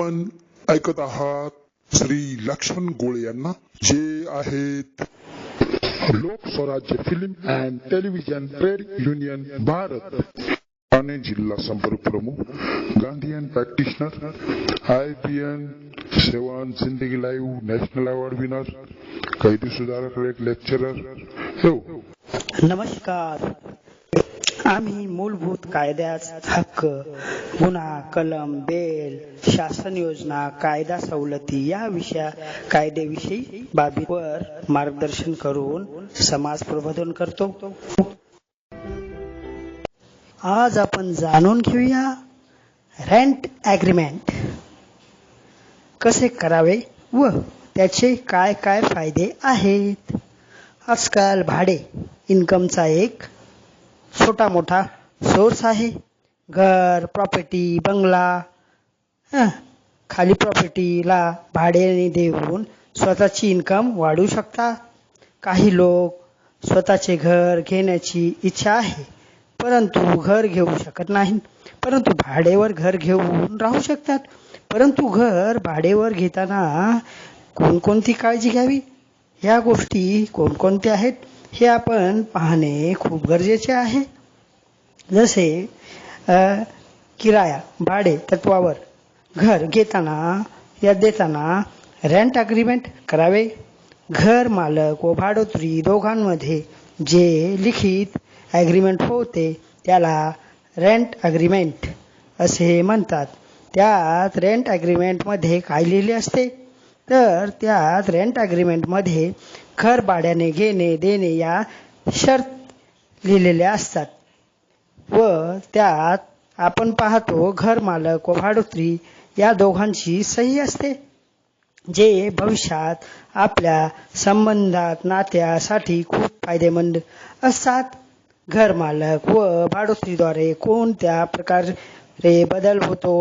आपण ऐकत आहात श्री लक्ष्मण गोळे यांना. जे आहेत लोक Swarajya film and television trade union Bharat. Thane जिल्हा संपर्क प्रमुख Gandhian practitioner I P N seven Zindagi live national award winner कैदी सुधारक लेक्चरर हो नमस्कार. आम्ही मूलभूत कायद्यात हक्क गुन्हा कलम बेल शासन योजना कायदा सवलती या विषया कायदेविषयी बाबीवर मार्गदर्शन करून समाज प्रबोधन करतो. आज आपण जाणून घेऊया रेंट ॲग्रीमेंट कसे करावे व त्याचे काय काय फायदे आहेत? आजकाल भाडे इन्कमचा एक छोटा मोठा सोर्स आहे. घर प्रॉपर्टी बंगला खाली प्रॉपर्टीला भाड्याने देऊन स्वतःची इन्कम वाढवू शकता. काही लोक स्वतःचे घर घेण्याची इच्छा आहे परंतु घर घेऊ शकत नाही. परंतु भाडेवर घर घेऊन राहू शकतात. परंतु घर भाडेवर घेताना कोणकोणती काळजी घ्यावी? ह्या गोष्टी कोणकोणत्या आहेत हे आपण पाहणे खूप गरजेचे आहे. जसे किराया भाडे तत्वावर घर घेताना या देताना रेंट अग्रीमेंट करावे. घर मालक व भाडोत्री दोघांमध्ये जे लिखित ॲग्रीमेंट होते त्याला रेंट अग्रीमेंट असे म्हणतात. त्यात रेंट अग्रीमेंटमध्ये काय लिहिले असते? तर त्यात रेंट अग्रीमेंटमध्ये घर भाड्याने घेणे देणे या शर्त लिहिलेल्या असतात. व त्यात आपण पाहतो घर मालक व भाडोत्री या दोघांची सही असते जे भविष्यात आपल्या संबंधात नात्यासाठी खूप फायदेमंद असतात. घर मालक व भाडोत्रीद्वारे कोणत्या प्रकारे बदल होतो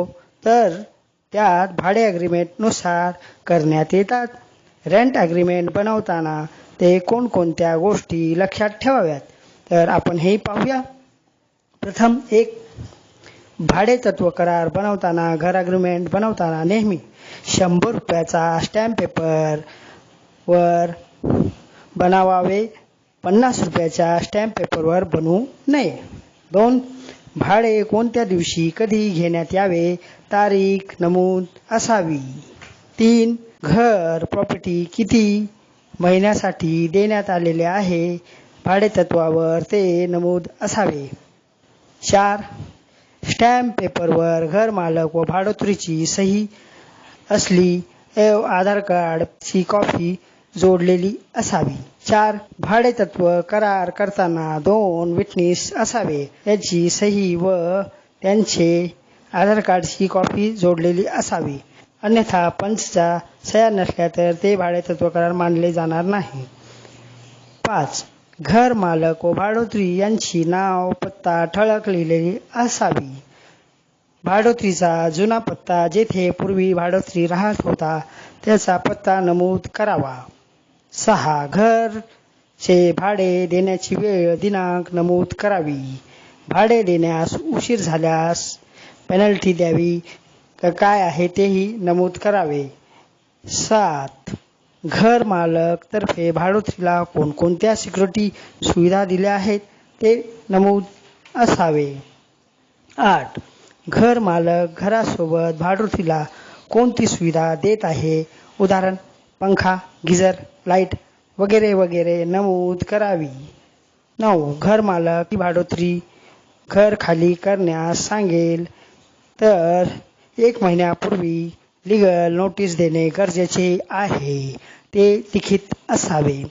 तर त्यात भाडे अग्रीमेंटनुसार करण्यात येतात. रेंट अग्रीमेंट बनवताना ते कोणकोणत्या गोष्टी लक्षात ठेवाव्यात तर आपण हे पाहूया. प्रथम एक भाडे तत्व करार बनवताना घर अग्रीमेंट बनवताना नेहमी शंभर रुपयाचा स्टॅम्प पेपर वर बनावावे पन्नास रुपयाच्या स्टॅम्प पेपरवर बनवू नये. दोन भाडे कोणत्या दिवशी कधी घेण्यात यावे तारीख नमूद असावी. तीन घर प्रॉपर्टी किती महिन्यासाठी देण्यात आलेले आहे भाडेतत्वावर ते नमूद असावे. चार. स्टॅम्प पेपरवर घर मालक व भाडोत्रीची सही असली एव आधार कार्डची कॉपी जोडलेली असावी. चार. भाडेतत्व करार करताना दोन विटनेस असावे. याची सही व त्यांचे आधार कार्डची कॉपी जोडलेली असावी. अन्यथा पंचचा सह्या नसल्या तर ते भाडेतत्व करार मानले जाणार नाही. पाच. घर मालक व भाडोत्री यांची नाव पत्ता ठळक लिहिलेली असावी. भाडोत्रीचा जुना पत्ता जेथे पूर्वी भाडोत्री राहत होता त्याचा पत्ता नमूद करावा. सहा घरचे भाडे देण्याची वेळ दिनांक नमूद करावी. भाडे देण्यास उशीर झाल्यास पेनल्टी द्यावी. का काय आहे तेही नमूद करावे. सात घर मालक तर्फे भाडोत्रीला कोणकोणत्या सिक्युरिटी सुविधा दिल्या आहेत ते नमूद असावे. आठ घर मालक घरासोबत भाडोत्रीला कोणती सुविधा देत आहे? उदाहरण पंखा गिझर लाइट वगैरे वगैरे नमूद करावी. नऊ घर मालक ही भाडोत्री घर खाली करण्यास सांगेल. तर एक महिन्यापूर्वी लिगल नोटीस देणे गरजेचे आहे. ते लिखित असावे.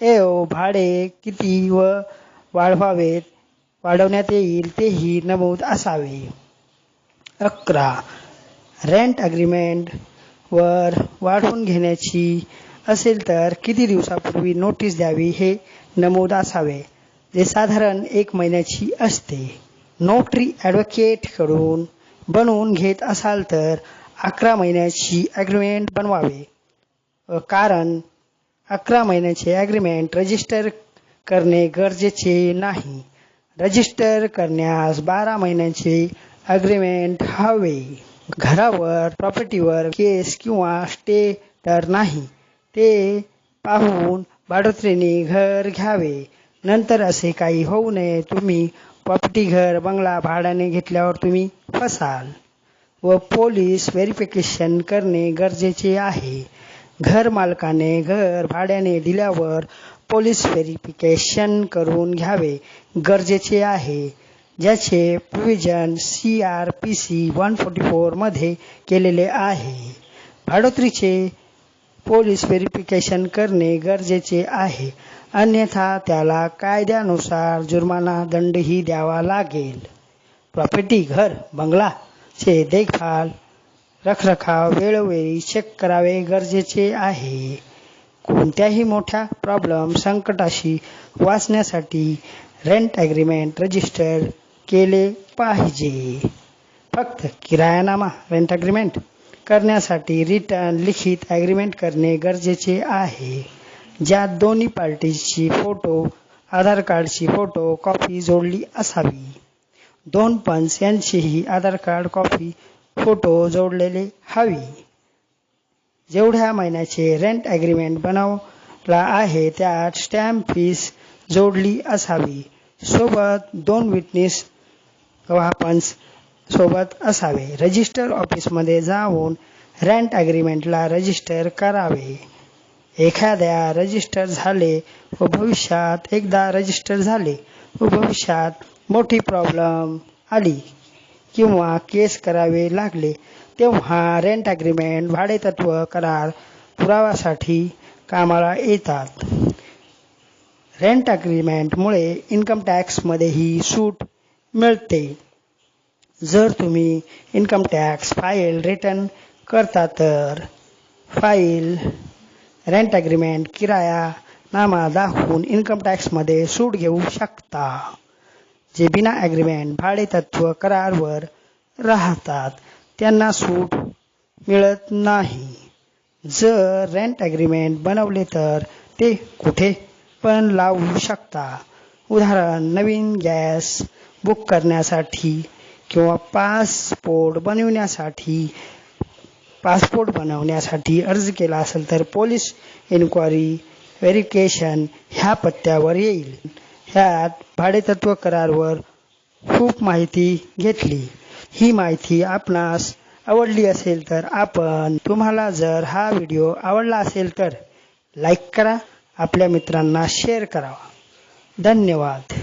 एओ भाडे किती व वाढवावेत? वाढवण्यात येईल तेही नमूद असावे. अकरा. रेंट अग्रीमेंट वर वाढवून घेण्याची असेल तर किती दिवसापूर्वी नोटीस द्यावी हे नमूद असावे? जे साधारण एक महिन्याची असते. नोटरी ॲडव्होकेटकडून बनवून घेत असाल तर अकरा महिन्याची ॲग्रीमेंट बनवावे. कारण अकरा महिन्याचे ॲग्रीमेंट रजिस्टर करणे गरजेचे नाही. रजिस्टर करण्यास बारा महिन्याचे अग्रीमेंट हवे. घरावर प्रॉपर्टीवर केस किंवा स्टे तर नाही. ते पाहून भाडोत्रीने घर घ्यावे. नंतर असे काही होऊ नये. तुम्ही प्रॉपर्टी घर बंगला भाड्याने घेतल्यावर तुम्ही फसाल. व पोलीस व्हेरिफिकेशन करणे गरजेचे आहे. घर मालकाने घर भाड्याने दिल्यावर पोलीस व्हेरिफिकेशन करून घ्यावे गरजेचे आहे. ज्याचे provision C R P C one forty फोरमध्ये केलेले आहे. भाडोत्रीचे पोलीस व्हेरिफिकेशन करणे गरजेचे आहे. अन्यथा त्याला कायद्यानुसार जुर्माना दंडही द्यावा लागेल. प्रॉपर्टी घर बंगला. चे देखभाल रखरखाव वेळोवेळी चेक करावे गरजेचे आहे. कोणत्याही मोठ्या प्रॉब्लेम संकटाशी वाचण्यासाठी रेंट ॲग्रीमेंट रजिस्टर केले पाहिजे. फक्त किरायानामा रेंट ॲग्रीमेंट करण्यासाठी रिटर्न लिखित ॲग्रीमेंट करणे गरजेचे आहे. ज्यात दोन्ही पार्टीची फोटो आधार कार्डची फोटो कॉपी जोडली असावी. दोन पंच यांचीही आधार कार्ड कॉपी फोटो जोडलेले हवी. जेवढ्या महिन्याचे रेंट ॲग्रीमेंट बनवला आहे त्यात स्टॅम्प फीस जोडली असावी. सोबत दोन विटनेस गवाह पंच सोबत असावे. रजिस्टर ऑफिसमध्ये जाऊन रेंट ॲग्रीमेंटला रजिस्टर करावे. एखाद्या रजिस्टर झाले व भविष्यात एकदा रजिस्टर झाले व भविष्यात मोठी प्रॉब्लेम आली. किंवा केस करावे लागले तेव्हा रेंट अग्रीमेंट भाडेतत्व करार पुराव्यासाठी कामाला येतात. रेंट ॲग्रीमेंटमुळे इन्कम टॅक्समध्येही सूट मिळते. जर तुम्ही इन्कम टॅक्स फाईल रिटर्न करता तर फाईल रेंट ॲग्रीमेंट किराया नामा दाखवून इन्कम टॅक्समध्ये सूट घेऊ शकता. जे बिना ॲग्रीमेंट भाडेतत्व करारवर राहतात त्यांना सूट मिळत नाही. जर रेंट ॲग्रीमेंट बनवले तर ते कुठे पण लावू शकता. उदाहरण नवीन गॅस बुक करण्यासाठी किंवा पासपोर्ट बनवण्यासाठी पासपोर्ट बनवण्यासाठी अर्ज केला असेल तर पोलीस इन्क्वायरी व्हेरिफिकेशन ह्या पत्त्यावर येईल. ह्यात भाडेतत्व करारवर खूप माहिती घेतली. ही माहिती आपणास आवडली असेल तर आपण तुम्हाला जर हा व्हिडिओ आवडला असेल तर लाईक करा आपल्या मित्रांना शेअर करावा. धन्यवाद.